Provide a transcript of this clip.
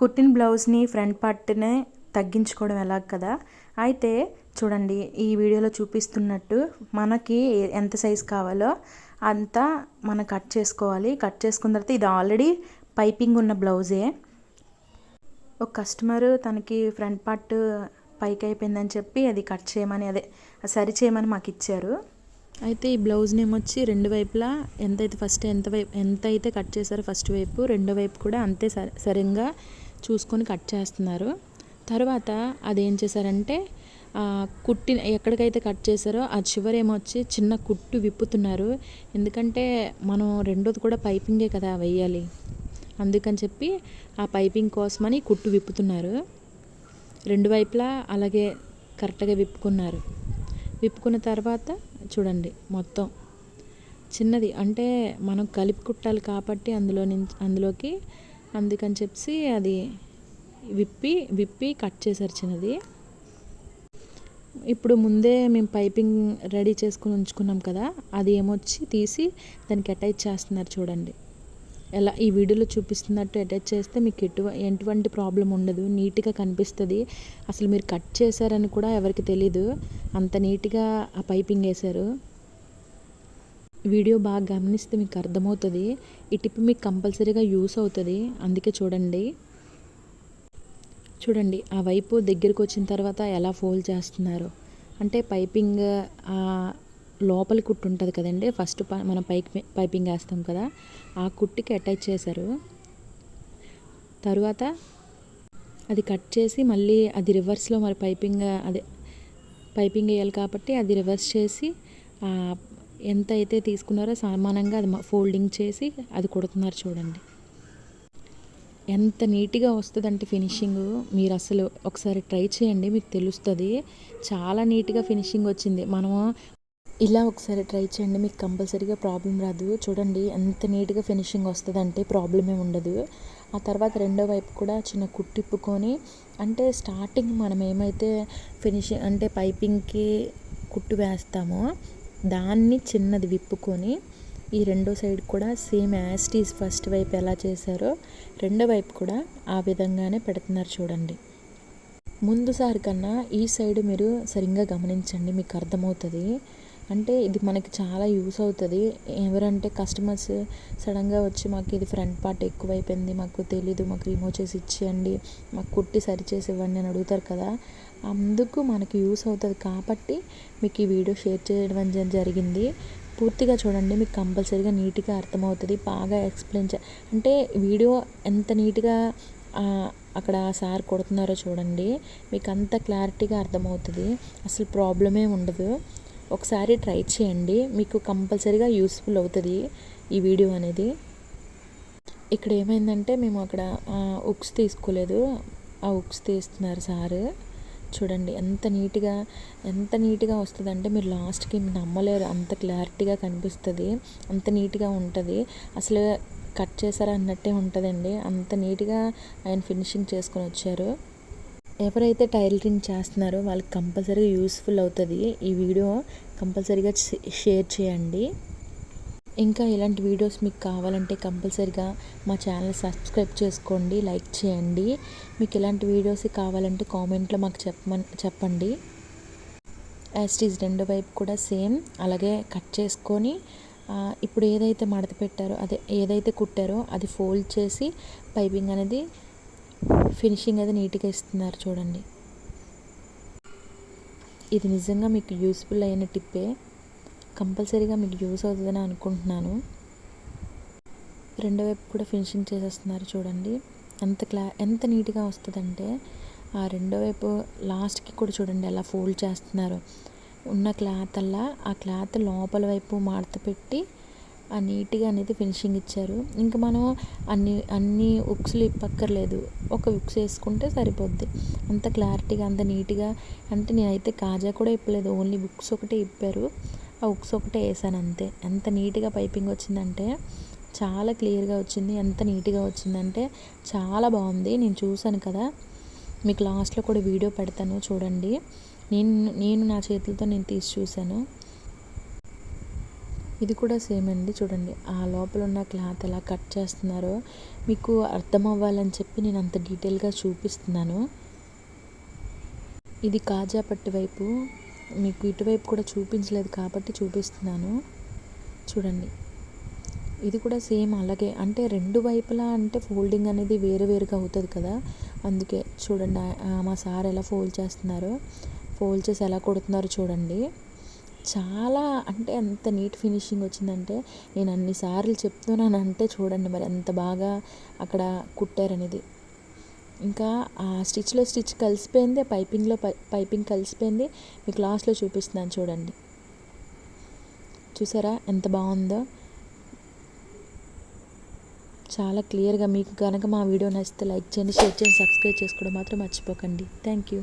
కుట్టిన బ్లౌజ్ని ఫ్రంట్ పార్ట్ని తగ్గించుకోవడం ఎలా కదా? అయితే చూడండి ఈ వీడియోలో చూపిస్తున్నట్టు మనకి ఎంత సైజ్ కావాలో అంతా మనం కట్ చేసుకోవాలి. కట్ చేసుకున్న తర్వాత ఇది ఆల్రెడీ పైపింగ్ ఉన్న బ్లౌజే. ఒక కస్టమర్ తనకి ఫ్రంట్ పార్ట్ పైకి అయిపోయిందని చెప్పి అది కట్ చేయమని అదే సరి చేయమని మాకు ఇచ్చారు. అయితే ఈ బ్లౌజ్ నేమ్ వచ్చి రెండు వైపులా ఎంతైతే ఫస్ట్ ఎంత వైపు ఎంత అయితే కట్ చేశారో ఫస్ట్ వైపు రెండో వైపు కూడా అంతే సరి సరిగ్గా చూసుకొని కట్ చేస్తున్నారు. తర్వాత అదేం చేశారంటే కుట్టి ఎక్కడికైతే కట్ చేశారో ఆ చివరేమో వచ్చి చిన్న కుట్టు విప్పుతున్నారు. ఎందుకంటే మనం రెండోది కూడా పైపింగే కదా వేయాలి. అందుకని చెప్పి ఆ పైపింగ్ కోసమని కుట్టు విప్పుతున్నారు. రెండు వైపులా అలాగే కరెక్ట్గా విప్పుకున్నారు. విప్పుకున్న తర్వాత చూడండి మొత్తం. చిన్నది అంటే మనం కలిపి కుట్టాలి కాబట్టి అందులో నుంచి అందులోకి అందుకని చెప్పి అది విప్పి విప్పి కట్ చేశారు చిన్నది ఇప్పుడు ముందే మేము పైపింగ్ రెడీ చేసుకుని ఉంచుకున్నాం కదా అది ఏమొచ్చి తీసి దానికి అటాచ్ చేస్తున్నారు చూడండి. ఎలా ఈ వీడియోలో చూపిస్తున్నట్టు అటాచ్ చేస్తే మీకు ఎటు ఎటువంటి ప్రాబ్లం ఉండదు నీట్గా కనిపిస్తుంది. అసలు మీరు కట్ చేశారని కూడా ఎవరికి తెలీదు. అంత నీట్గా ఆ పైపింగ్ వేశారు. వీడియో బాగా గమనిస్తే మీకు అర్థమవుతుంది. ఈ టిప్ మీకు కంపల్సరీగా యూస్ అవుతుంది. అందుకే చూడండి. చూడండి ఆ వైపు దగ్గరికి వచ్చిన తర్వాత ఎలా ఫోల్డ్ చేస్తున్నారు? అంటే పైపింగ్ లోపలి కుట్టు ఉంటుంది కదండి. ఫస్ట్ మనం పైక్ పైపింగ్ వేస్తాం కదా. ఆ కుట్టికి అటాచ్ చేశారు. తరువాత అది కట్ చేసి మళ్ళీ అది రివర్స్లో మరి పైపింగ్ అదే పైపింగ్ వేయాలి కాబట్టి అది రివర్స్ చేసి ఎంత అయితే తీసుకున్నారో సమానంగా అది ఫోల్డింగ్ చేసి అది కుడుతున్నారు చూడండి. ఎంత నీట్గా వస్తుందంటే ఫినిషింగ్. మీరు అసలు ఒకసారి ట్రై చేయండి మీకు తెలుస్తుంది. చాలా నీట్గా ఫినిషింగ్ వచ్చింది. మనము ఇలా ఒకసారి ట్రై చేయండి మీకు కంపల్సరీగా ప్రాబ్లం రాదు. చూడండి ఎంత నీట్గా ఫినిషింగ్ వస్తుందంటే ప్రాబ్లమే ఉండదు. ఆ తర్వాత రెండో వైపు కూడా చిన్న కుట్టిప్పుకొని అంటే స్టార్టింగ్ మనం ఏమైతే ఫినిషింగ్ అంటే పైపింగ్కి కుట్టు వేస్తామో దాన్ని చిన్నది విప్పుకొని ఈ రెండో సైడ్ కూడా సేమ్ యాస్టీస్ ఫస్ట్ వైపు ఎలా చేశారో రెండో వైపు కూడా ఆ విధంగానే పెడుతున్నారు చూడండి. ముందుసారి కన్నా ఈ సైడ్ మీరు సరిగ్గా గమనించండి మీకు అర్థమవుతుంది. అంటే ఇది మనకి చాలా యూస్ అవుతుంది. ఎవరంటే కస్టమర్స్ సడన్గా వచ్చి మాకు ఇది ఫ్రంట్ పార్ట్ ఎక్కువైపోయింది మాకు తెలీదు మాకు రిమూవ్ చేసి ఇచ్చేయండి మాకు కుట్టి సరి చేసి ఇవ్వండి అని అడుగుతారు కదా అందుకు మనకి యూస్ అవుతుంది. కాబట్టి మీకు ఈ వీడియో షేర్ చేయడం జరిగింది. పూర్తిగా చూడండి మీకు కంపల్సరీగా నీట్గా అర్థమవుతుంది. బాగా ఎక్స్ప్లెయిన్ చే అంటే వీడియో ఎంత నీట్గా అక్కడ సార్ కొడుతున్నారో చూడండి మీకు అంత క్లారిటీగా అర్థమవుతుంది. అసలు ప్రాబ్లమే ఉండదు. ఒకసారి ట్రై చేయండి. మీకు కంపల్సరీగా యూస్ఫుల్ అవుతుంది ఈ వీడియో అనేది. ఇక్కడ ఏమైందంటే మేము అక్కడ ఉక్స్ తీసుకోలేదు. ఆ ఉక్స్ తీస్తున్నారు సారు. చూడండి ఎంత నీట్గా ఎంత నీట్గా వస్తుంది అంటే మీరు లాస్ట్కి నమ్మలేరు. అంత క్లారిటీగా కనిపిస్తుంది. అంత నీట్గా ఉంటుంది. అసలు కట్ చేశారా అన్నట్టే ఉంటుందండి. అంత నీట్గా ఆయన ఫినిషింగ్ చేసుకొని వచ్చారు. ఎవరైతే టైలరింగ్ చేస్తున్నారో వాళ్ళకి కంపల్సరీగా యూస్ఫుల్ అవుతుంది. ఈ వీడియో కంపల్సరీగా షేర్ చేయండి. ఇంకా ఇలాంటి వీడియోస్ మీకు కావాలంటే కంపల్సరీగా మా ఛానల్ సబ్స్క్రైబ్ చేసుకోండి లైక్ చేయండి. మీకు ఇలాంటి వీడియోస్ కావాలంటే కామెంట్లో మాకు చెప్పమని చెప్పండి. యాస్టీజ్ రెండో వైపు కూడా సేమ్ అలాగే కట్ చేసుకొని ఇప్పుడు ఏదైతే మడత పెట్టారో అదే ఏదైతే కుట్టారో అది ఫోల్డ్ చేసి పైపింగ్ అనేది ఫినిషింగ్ అది నీట్గా ఇస్తున్నారు చూడండి. ఇది నిజంగా మీకు యూస్ఫుల్ అయిన టిప్పే. కంపల్సరీగా మీకు యూస్ అవుతుందని అనుకుంటున్నాను. రెండో వైపు కూడా ఫినిషింగ్ చేసేస్తున్నారు చూడండి. ఎంత క్లా ఎంత నీట్గా వస్తుందంటే ఆ రెండో వైపు లాస్ట్కి కూడా చూడండి అలా ఫోల్డ్ చేస్తున్నారు. ఉన్న క్లాత్ అలా ఆ క్లాత్ లోపల వైపు మడత పెట్టి నీట్గా అనేది ఫినిషింగ్ ఇచ్చారు. ఇంకా మనం అన్ని అన్ని ఉక్స్లు ఇప్పక్కర్లేదు. ఒక ఉక్స్ వేసుకుంటే సరిపోద్ది. అంత క్లారిటీగా అంత నీట్గా అంటే నేనైతే కాజా కూడా ఇప్పలేదు. ఓన్లీ బుక్స్ ఒకటే ఇప్పారు. ఆ ఉక్స్ ఒకటే వేసాను అంతే. ఎంత నీట్గా పైపింగ్ వచ్చిందంటే చాలా క్లియర్గా వచ్చింది. ఎంత నీట్గా వచ్చిందంటే చాలా బాగుంది. నేను చూశాను కదా. మీకు లాస్ట్లో కూడా వీడియో పెడతాను చూడండి. నేను నేను నా చేతులతో నేను తీసి చూశాను. ఇది కూడా సేమ్ అండి. చూడండి ఆ లోపల ఉన్న క్లాత్ ఎలా కట్ చేస్తున్నారో మీకు అర్థం అవ్వాలని చెప్పి నేను అంత డీటెయిల్గా చూపిస్తున్నాను. ఇది కాజా పట్టు వైపు మీకు ఇటువైపు కూడా చూపించలేదు కాబట్టి చూపిస్తున్నాను. చూడండి ఇది కూడా సేమ్ అలాగే. అంటే రెండు వైపులా అంటే ఫోల్డింగ్ అనేది వేరు వేరుగా అవుతుంది కదా. అందుకే చూడండి మా సార్ ఎలా ఫోల్డ్ చేస్తున్నారో ఫోల్డ్ చేసి ఎలా కొడుతున్నారో చూడండి. చాలా అంటే ఎంత నీట్ ఫినిషింగ్ వచ్చిందంటే నేను అన్నిసార్లు చెప్తున్నాను అంటే చూడండి మరి ఎంత బాగా అక్కడ కుట్టారనేది. ఇంకా ఆ స్టిచ్లో స్టిచ్ కలిసిపోయింది పైపింగ్లో పై పైపింగ్ కలిసిపోయింది మీకు లాస్ట్లో చూపిస్తున్నాను చూడండి. చూసారా ఎంత బాగుందో? చాలా క్లియర్గా మీకు కనుక మా వీడియో నచ్చితే లైక్ చేయండి షేర్ చేయండి సబ్స్క్రైబ్ చేసుకోవడం మాత్రం మర్చిపోకండి. Thank you.